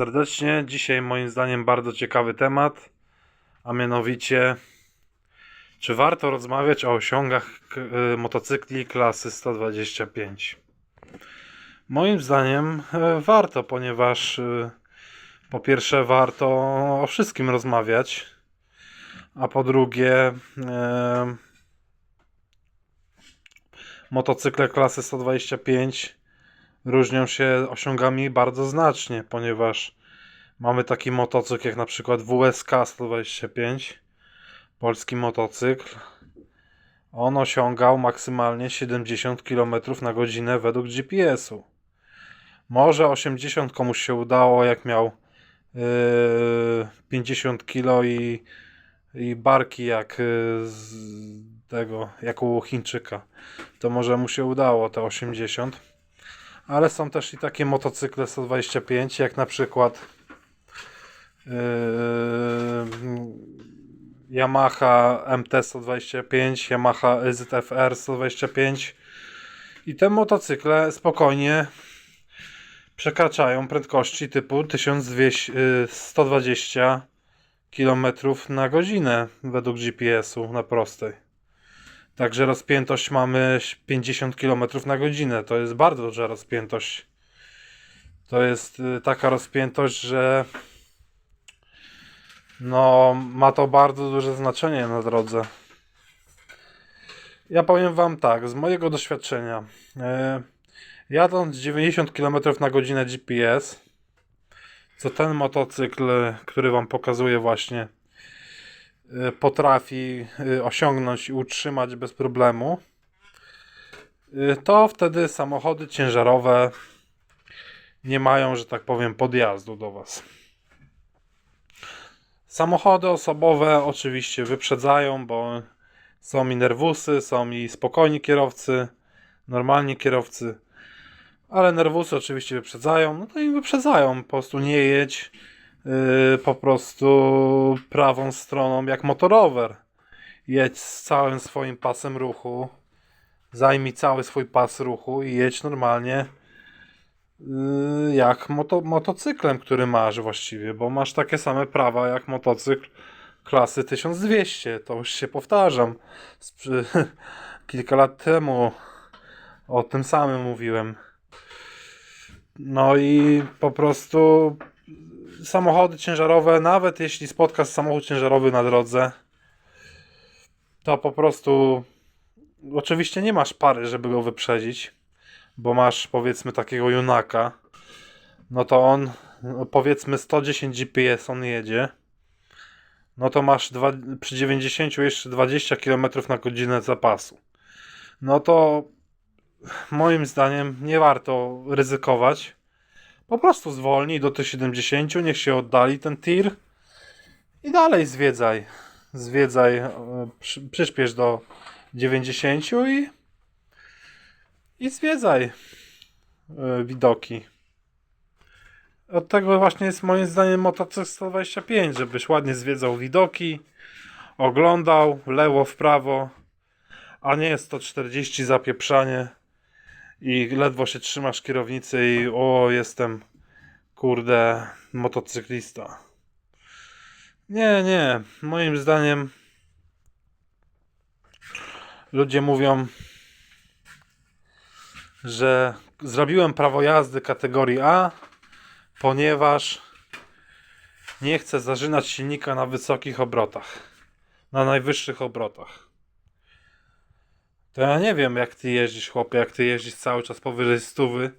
serdecznie. Dzisiaj moim zdaniem bardzo ciekawy temat, a mianowicie czy warto rozmawiać o osiągach y, motocykli klasy 125? Moim zdaniem e, warto, ponieważ y, po pierwsze warto o wszystkim rozmawiać, a po drugie e, motocykle klasy 125 różnią się osiągami bardzo znacznie, ponieważ mamy taki motocykl jak na przykład WSK 125, polski motocykl. On osiągał maksymalnie 70 km na godzinę według GPS-u. Może 80 komuś się udało, jak miał yy, 50 kg i, i barki jak yy, z tego, jak u Chińczyka. To może mu się udało te 80 ale są też i takie motocykle 125, jak na przykład yy, Yamaha MT-125, Yamaha ZF-R 125 i te motocykle spokojnie przekraczają prędkości typu 1200, yy, 120 km na godzinę według GPS-u na prostej. Także rozpiętość mamy 50 km na godzinę. To jest bardzo duża rozpiętość. To jest y, taka rozpiętość, że no, ma to bardzo duże znaczenie na drodze. Ja powiem Wam tak, z mojego doświadczenia, e, jadąc 90 km na godzinę GPS, co ten motocykl, który Wam pokazuję właśnie, y, potrafi y, osiągnąć i utrzymać bez problemu, y, to wtedy samochody ciężarowe nie mają, że tak powiem, podjazdu do Was. Samochody osobowe oczywiście wyprzedzają, bo są i nerwusy, są i spokojni kierowcy, normalni kierowcy, ale nerwusy oczywiście wyprzedzają, no to im wyprzedzają, po prostu nie jedź yy, po prostu prawą stroną jak motorower. Jedź z całym swoim pasem ruchu, zajmij cały swój pas ruchu i jedź normalnie yy, jak moto, motocyklem, który masz właściwie, bo masz takie same prawa jak motocykl klasy 1200. To już się powtarzam. Sprze- Kilka lat temu o tym samym mówiłem. No i po prostu samochody ciężarowe, nawet jeśli spotkasz samochód ciężarowy na drodze, to po prostu oczywiście nie masz pary, żeby go wyprzedzić, bo masz powiedzmy takiego junaka, no to on no powiedzmy 110 GPS on jedzie, no to masz dwa, przy 90 jeszcze 20 km na godzinę zapasu. No to moim zdaniem nie warto ryzykować. Po prostu zwolnij do tych 70, niech się oddali ten tir i dalej zwiedzaj. Zwiedzaj, e, przy, przyspiesz do 90 i, i zwiedzaj e, widoki. Od tego właśnie jest moim zdaniem motocykl 125, żebyś ładnie zwiedzał widoki, oglądał lewo, w prawo, a nie 140 zapieprzanie i ledwo się trzymasz kierownicy i o, jestem kurde motocyklista. Nie, nie. Moim zdaniem ludzie mówią, że zrobiłem prawo jazdy kategorii A, ponieważ nie chcę zażynać silnika na wysokich obrotach, na najwyższych obrotach. To ja nie wiem, jak ty jeździsz, chłopie, jak ty jeździsz cały czas powyżej stówy,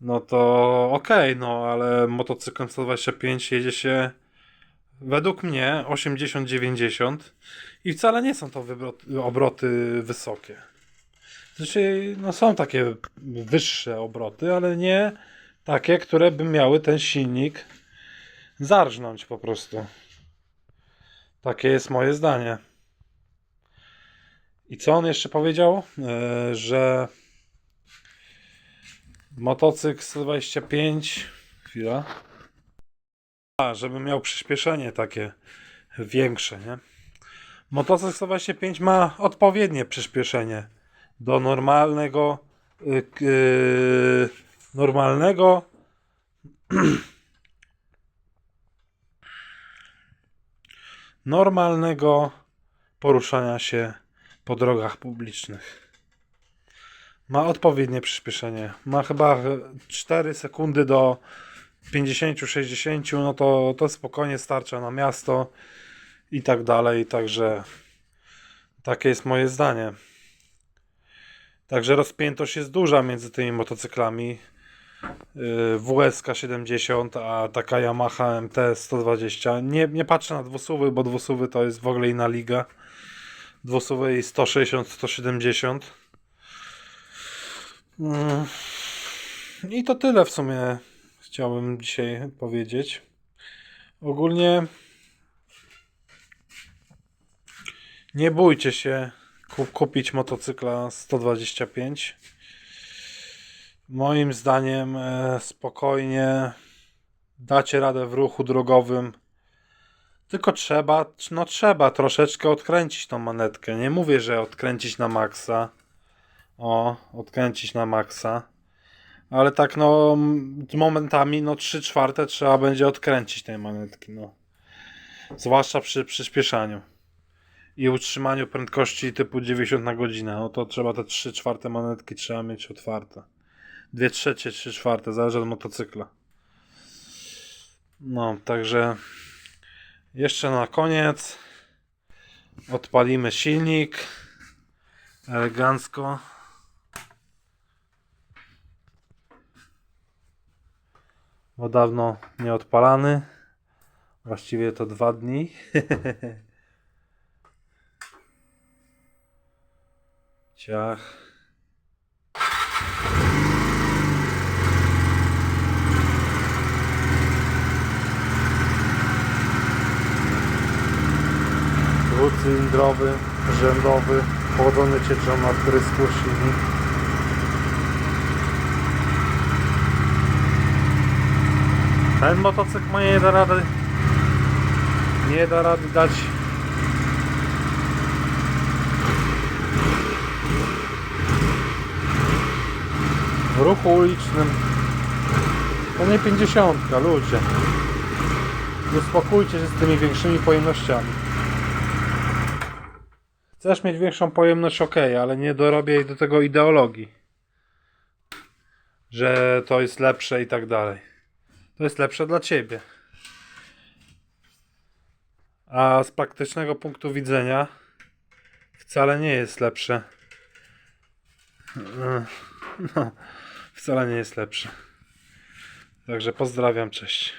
no to okej, no ale motocyklem 125 jedzie się według mnie 80-90 i wcale nie są to obroty wysokie. Znaczy, no są takie wyższe obroty, ale nie takie, które by miały ten silnik zarżnąć po prostu. Takie jest moje zdanie. I co on jeszcze powiedział? Yy, że motocykl 125 chwila. A, żeby miał przyspieszenie takie większe, nie? Motocykl 125 ma odpowiednie przyspieszenie do normalnego yy, normalnego normalnego poruszania się po drogach publicznych. Ma odpowiednie przyspieszenie. Ma chyba 4 sekundy do 50-60, no to, to spokojnie starcza na miasto i tak dalej. Także takie jest moje zdanie. Także rozpiętość jest duża między tymi motocyklami. Yy, WSK 70, a taka Yamaha MT 120. Nie, nie patrzę na dwusuwy, bo dwusuwy to jest w ogóle inna liga. Dwusuwy i 160, 170. Mm. I to tyle w sumie chciałbym dzisiaj powiedzieć. Ogólnie nie bójcie się kup, kupić motocykla 125. Moim zdaniem e, spokojnie dacie radę w ruchu drogowym. Tylko trzeba, no trzeba troszeczkę odkręcić tą manetkę. Nie mówię, że odkręcić na maksa. O, odkręcić na maksa. Ale tak no momentami no 3 czwarte trzeba będzie odkręcić tej manetki, no. Zwłaszcza przy przyspieszaniu i utrzymaniu prędkości typu 90 na godzinę. No to trzeba te 3 czwarte manetki trzeba mieć otwarte. 2 trzecie, 3 czwarte, zależy od motocykla. No, także jeszcze na koniec odpalimy silnik elegancko. Bo dawno nie odpalany. Właściwie to dwa dni. Ciach. Dwucylindrowy, rzędowy, chłodzony cieczą na prysku silnik. Ten motocykl ma nie da rady nie da rady dać. W ruchu ulicznym to nie 50 ludzie. Uspokójcie się z tymi większymi pojemnościami chcesz mieć większą pojemność ok, ale nie dorobię do tego ideologii że to jest lepsze i tak dalej to jest lepsze dla ciebie a z praktycznego punktu widzenia wcale nie jest lepsze. No, wcale nie jest lepsze. Także pozdrawiam, cześć.